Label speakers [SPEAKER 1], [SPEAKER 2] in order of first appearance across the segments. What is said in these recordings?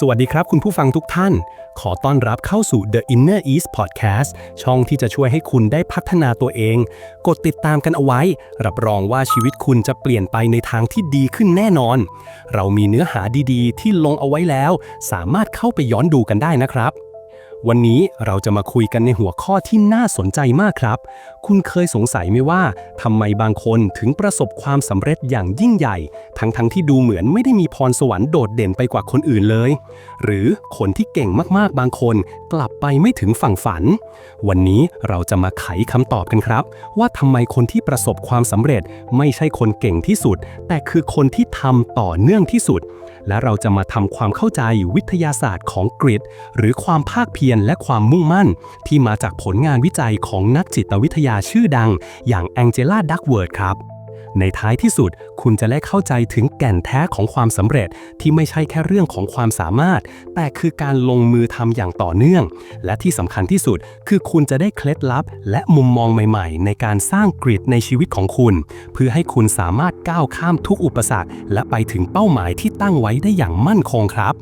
[SPEAKER 1] สวัสดีครับคุณผู้ฟังทุกท่าน ขอต้อนรับเข้าสู่ The Inner East Podcast ช่องที่จะช่วยให้คุณได้พัฒนาตัวเอง กดติดตามกันเอาไว้ รับรองว่าชีวิตคุณจะเปลี่ยนไปในทางที่ดีขึ้นแน่นอน เรามีเนื้อหาดีๆ ที่ลงเอาไว้แล้ว สามารถเข้าไปย้อนดูกันได้นะครับ วันนี้เราจะมาคุยกันในหัวข้อที่น่าสนใจมากครับ คุณเคยสงสัยไหมว่าทำไมบางคนถึงประสบความสำเร็จอย่างยิ่งใหญ่ ทั้งๆทที่ดูเหมือนไม่ได้มีพรสวรรค์โดดเด่นไปกว่าคนอื่นเลย หรือคนที่เก่งมากๆบางคนกลับไปไม่ถึงฝั่งฝัน วันนี้เราจะมาไขคำตอบกันครับ ว่าทำไมคนที่ประสบความสำเร็จไม่ใช่คนเก่งที่สุด แต่คือคนที่ทำต่อเนื่องที่สุด และเราจะมาทำความเข้าใจวิทยาศาสตร์ของกริดหรือความภาคเพียรและความมุ่งมั่น ที่มาจากผลงานวิจัยของนักจิตวิทยาชื่อดัง อย่างแองเจล่าดักเวิร์ดครับ ในท้ายที่สุด คุณจะได้เข้าใจถึงแก่นแท้ของความสำเร็จที่ไม่ใช่แค่เรื่องของความสามารถ แต่คือการลงมือทำอย่างต่อเนื่อง และที่สำคัญที่สุด คือคุณจะได้เคล็ดลับ และมุมมองใหม่ๆ ในการสร้างกริดในชีวิตของคุณ เพื่อให้คุณสามารถก้าวข้ามทุกอุปสรรค และไปถึงเป้าหมายที่ตั้งไว้ได้อย่างมั่นคงครับ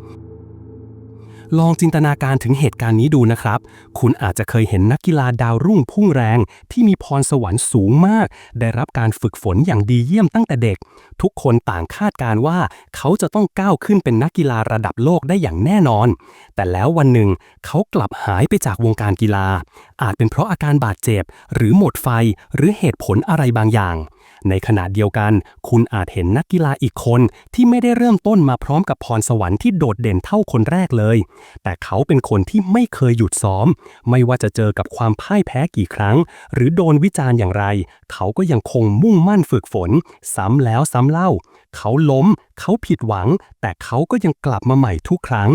[SPEAKER 1] ลองจินตนาการถึงเหตุการณ์นี้ดูนะครับ คุณอาจจะเคยเห็นนักกีฬาดาวรุ่งพุ่งแรง ที่มีพรสวรรค์สูงมาก ได้รับการฝึกฝนอย่างดีเยี่ยมตั้งแต่เด็ก ทุกคนต่างคาดการณ์ว่า เขาจะต้องก้าวขึ้นเป็นนักกีฬาระดับโลกได้อย่างแน่นอน แต่แล้ววันหนึ่งเขากลับหายไปจากวงการกีฬา อาจเป็นเพราะอาการบาดเจ็บ หรือหมดไฟ หรือเหตุผลอะไรบางอย่าง ในขณะเดียวกัน คุณอาจเห็นนักกีฬาอีกคนที่ไม่ได้เริ่มต้นมาพร้อมกับพรสวรรค์ที่โดดเด่นเท่าคนแรกเลย แต่เขาเป็นคนที่ไม่เคยหยุดซ้อม ไม่ว่าจะเจอกับความพ่ายแพ้กี่ครั้ง หรือโดนวิจารณ์อย่างไร เขาก็ยังคงมุ่งมั่นฝึกฝน ซ้ำแล้วซ้ำเล่า เขาล้มเขาผิดหวัง แต่เขาก็ยังกลับมาใหม่ทุกครั้ง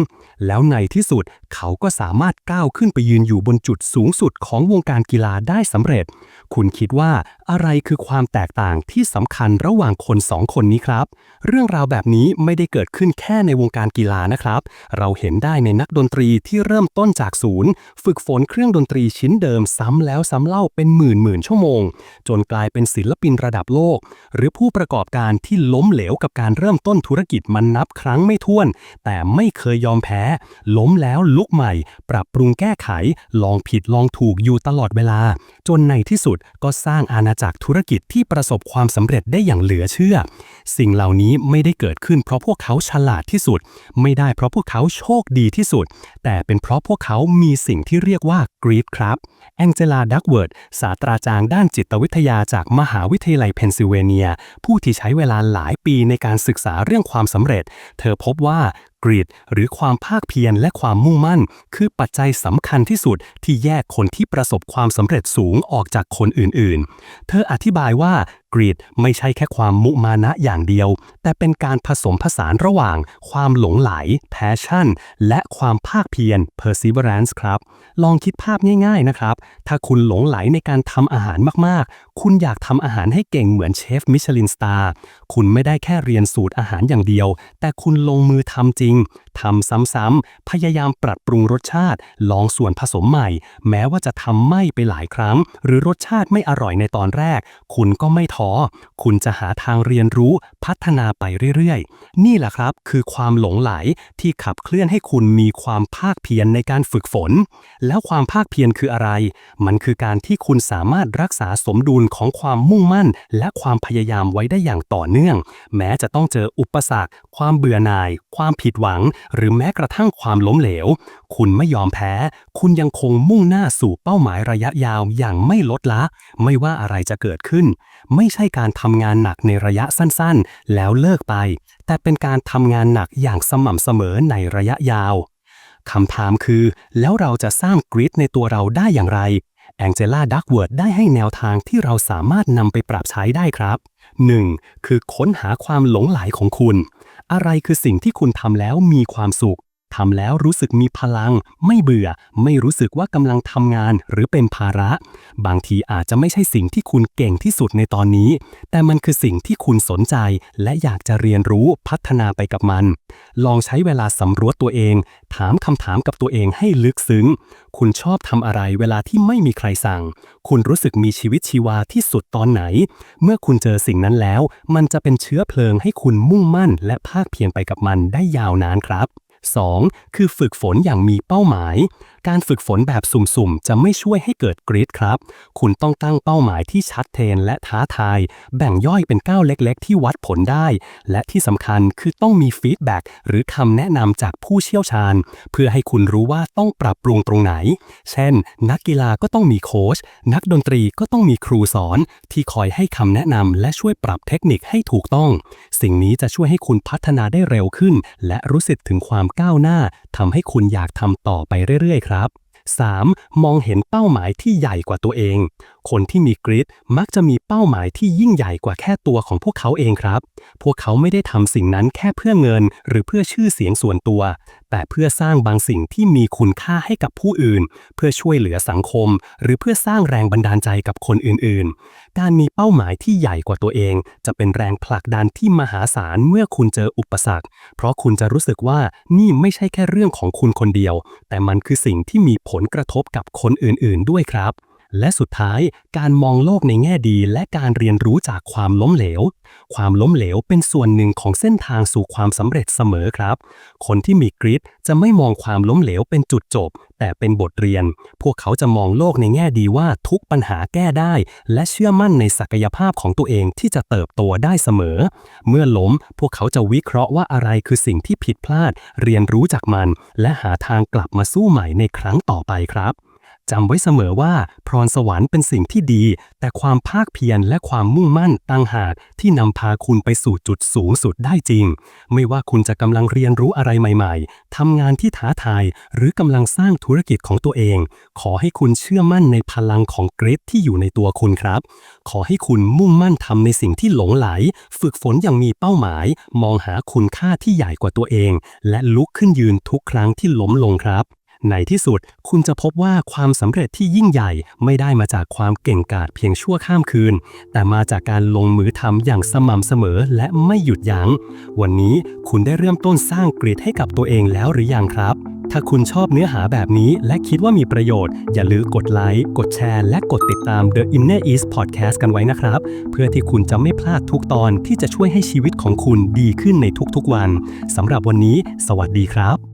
[SPEAKER 1] แล้วในที่สุดเขาก็สามารถก้าวขึ้นไปยืนอยู่บนจุดสูงสุดของวงการกีฬาได้สำเร็จ คุณคิดว่าอะไรคือความแตกต่างที่สำคัญระหว่างคนสองคนนี้ครับ เรื่องราวแบบนี้ไม่ได้เกิดขึ้นแค่ในวงการกีฬานะครับ เราเห็นได้ในนักดนตรีที่เริ่มต้นจากศูนย์ ฝึกฝนเครื่องดนตรีชิ้นเดิมซ้ำแล้วซ้ำเล่าเป็นหมื่นหมื่นชั่วโมง จนกลายเป็นศิลปินระดับโลก หรือผู้ประกอบการที่ล้มเหลวกับการเริ่มต้นธุรกิจมันนับครั้งไม่ถ้วน แต่ไม่เคยยอมแพ้ ล้มแล้วลุกใหม่ ปรับปรุงแก้ไข ลองผิดลองถูกอยู่ตลอดเวลา จนในที่สุดก็สร้างอาณาจักรธุรกิจที่ประสบความสำเร็จได้อย่างเหลือเชื่อ สิ่งเหล่านี้ไม่ได้เกิดขึ้นเพราะพวกเขาฉลาดที่สุด ไม่ได้เพราะพวกเขาโชคดีที่สุด แต่เป็นเพราะพวกเขามีสิ่งที่เรียกว่ากรีดครับแองเจลาดักเวิร์ดศาสตราจารย์ด้านจิตวิทยาจากมหาวิทยาลัยเพนซิลเวเนีย ผู้ที่ใช้เวลาหลายปีในการศึกษาเรื่องความสำเร็จ เธอพบว่ากรีดหรือความภาคเพียรและความมุ่งมั่น คือปัจจัยสำคัญที่สุดที่แยกคนที่ประสบความสำเร็จสูงออกจากคนอื่นๆ เธออธิบายว่ากรีดไม่ใช่แค่ความมุมานะอย่างเดียว แต่เป็นการผสมผสานระหว่าง ความหลงไหล passion และความภาคเพียร perseverance ครับ ลองคิดภาพง่าย ๆนะครับ ถ้าคุณหลงไหลในการทำอาหารมากๆ คุณอยากทำอาหารให้เก่งเหมือนเชฟมิชลินสตาร์ คุณไม่ได้แค่เรียนสูตรอาหารอย่างเดียว แต่คุณลงมือทำจริง beschäftigen, ทำซ้ำๆ พยายามปรับปรุงรสชาติ ลองส่วนผสมใหม่ แม้ว่าจะทำไม่ไปหลายครั้ง หรือรสชาติไม่อร่อยในตอนแรก คุณก็ไม่ท้อ คุณจะหาทางเรียนรู้พัฒนาไปเรื่อยๆ นี่แหละครับคือความหลงไหลที่ขับเคลื่อนให้คุณมีความภาคเพียรในการฝึกฝน แล้วความภาคเพียรคืออะไร มันคือการที่คุณสามารถรักษาสมดุลของความมุ่งมั่น และความพยายามไว้ได้อย่างต่อเนื่อง แม้จะต้องเจออุปสรรค ความเบื่อหน่าย ความผิดหวังหรือแม้กระทั่งความล้มเหลว คุณไม่ยอมแพ้ คุณยังคงมุ่งหน้าสู่เป้าหมายระยะยาวอย่างไม่ลดละ ไม่ว่าอะไรจะเกิดขึ้น ไม่ใช่การทำงานหนักในระยะสั้นๆ แล้วเลิกไป แต่เป็นการทำงานหนักอย่างสม่ำเสมอในระยะยาวคำถามคือ แล้วเราจะสร้างกริดในตัวเราได้อย่างไรแองเจล่าดักเวิร์ดได้ให้แนวทางที่เราสามารถนำไปปรับใช้ได้ครับ 1. คือค้นหาความหลงไหลของคุณ อะไรคือสิ่งที่คุณทำแล้วมีความสุข ทำแล้วรู้สึกมีพลัง ไม่เบื่อ ไม่รู้สึกว่ากำลังทำงานหรือเป็นภาระ บางทีอาจจะไม่ใช่สิ่งที่คุณเก่งที่สุดในตอนนี้ แต่มันคือสิ่งที่คุณสนใจ และอยากจะเรียนรู้พัฒนาไปกับมัน ลองใช้เวลาสำรวจตัวเอง ถามคำถามกับตัวเองให้ลึกซึ้ง คุณชอบทำอะไรเวลาที่ไม่มีใครสั่ง คุณรู้สึกมีชีวิตชีวาที่สุดตอนไหน เมื่อคุณเจอสิ่งนั้นแล้ว มันจะเป็นเชื้อเพลิงให้คุณมุ่งมั่น และภาคเพียรไปกับมันได้ยาวนานครับ 2. คือฝึกฝนอย่างมีเป้าหมาย การฝึกฝนแบบสุ่มๆ จะไม่ช่วยให้เกิดกริดครับ คุณต้องตั้งเป้าหมายที่ชัดเจนและท้าทาย แบ่งย่อยเป็นก้าวเล็กๆ ที่วัดผลได้ และที่สำคัญคือต้องมีฟีดแบ็กหรือคำแนะนำจากผู้เชี่ยวชาญ เพื่อให้คุณรู้ว่าต้องปรับปรุงตรงไหน เช่น นักกีฬาก็ต้องมีโค้ช นักดนตรีก็ต้องมีครูสอน ที่คอยให้คำแนะนำและช่วยปรับเทคนิคให้ถูกต้อง สิ่งนี้จะช่วยให้คุณพัฒนาได้เร็วขึ้น และรู้สึกถึงความก้าวหน้าทำให้คุณอยากทำต่อไปเรื่อยๆ ครับ 3. มองเห็นเป้าหมายที่ใหญ่กว่าตัวเอง คนที่มีกริดมักจะมีเป้าหมายที่ยิ่งใหญ่กว่าแค่ตัวของพวกเขาเองครับ พวกเขาไม่ได้ทำสิ่งนั้นแค่เพื่อเงิน หรือเพื่อชื่อเสียงส่วนตัว แต่เพื่อสร้างบางสิ่งที่มีคุณค่าให้กับผู้อื่น เพื่อช่วยเหลือสังคม หรือเพื่อสร้างแรงบันดาลใจกับคนอื่นๆ การมีเป้าหมายที่ใหญ่กว่าตัวเอง จะเป็นแรงผลักดันที่มหาศาลเมื่อคุณเจออุปสรรค เพราะคุณจะรู้สึกว่านี่ไม่ใช่แค่เรื่องของคุณคนเดียว แต่มันคือสิ่งที่มีผลกระทบกับคนอื่นๆ ด้วยครับ และสุดท้ายการมองโลกในแง่ดีและการเรียนรู้จากความล้มเหลว ความล้มเหลวเป็นส่วนหนึ่งของเส้นทางสู่ความสำเร็จเสมอครับ คนที่มีกริดจะไม่มองความล้มเหลวเป็นจุดจบ แต่เป็นบทเรียน พวกเขาจะมองโลกในแง่ดีว่าทุกปัญหาแก้ได้ และเชื่อมั่นในศักยภาพของตัวเองที่จะเติบโตได้เสมอ เมื่อล้มพวกเขาจะวิเคราะห์ว่าอะไรคือสิ่งที่ผิดพลาด เรียนรู้จากมัน และหาทางกลับมาสู้ใหม่ในครั้งต่อไปครับ จำไว้เสมอว่าพรสวรรค์เป็นสิ่งที่ดี แต่ความภาคเพียรและความมุ่งมั่นต่างหากที่นำพาคุณไปสู่จุดสูงสุดได้จริง ไม่ว่าคุณจะกำลังเรียนรู้อะไรใหม่ๆทำงานที่ท้าทาย หรือกำลังสร้างธุรกิจของตัวเอง ขอให้คุณเชื่อมั่นในพลังของเกรดที่อยู่ในตัวคุณครับ ขอให้คุณมุ่งมั่นทำในสิ่งที่หลงไหล ฝึกฝนอย่างมีเป้าหมาย มองหาคุณค่าที่ใหญ่กว่าตัวเอง และลุกขึ้นยืนทุกครั้งที่ล้มลงครับ ในที่สุดคุณจะพบว่าความสำเร็จที่ยิ่งใหญ่ไม่ได้มาจากความเก่งกาจเพียงชั่วข้ามคืน แต่มาจากการลงมือทำอย่างสม่ำเสมอและไม่หยุดยัง้ง วันนี้คุณได้เริ่มต้นสร้างกริดให้กับตัวเองแล้วหรือยังครับ ถ้าคุณชอบเนื้อหาแบบนี้และคิดว่ามีประโยชน์ อย่าลืมกดไลค์ กดแชร์ และกดติดตาม The Inner East Podcast กันไว้นะครับ เพื่อที่คุณจะไม่พลาดทุกตอนที่จะช่วยให้ชีวิตของคุณดีขึ้นในทุกๆวันสำหรับวันนี้ สวัสดีครับ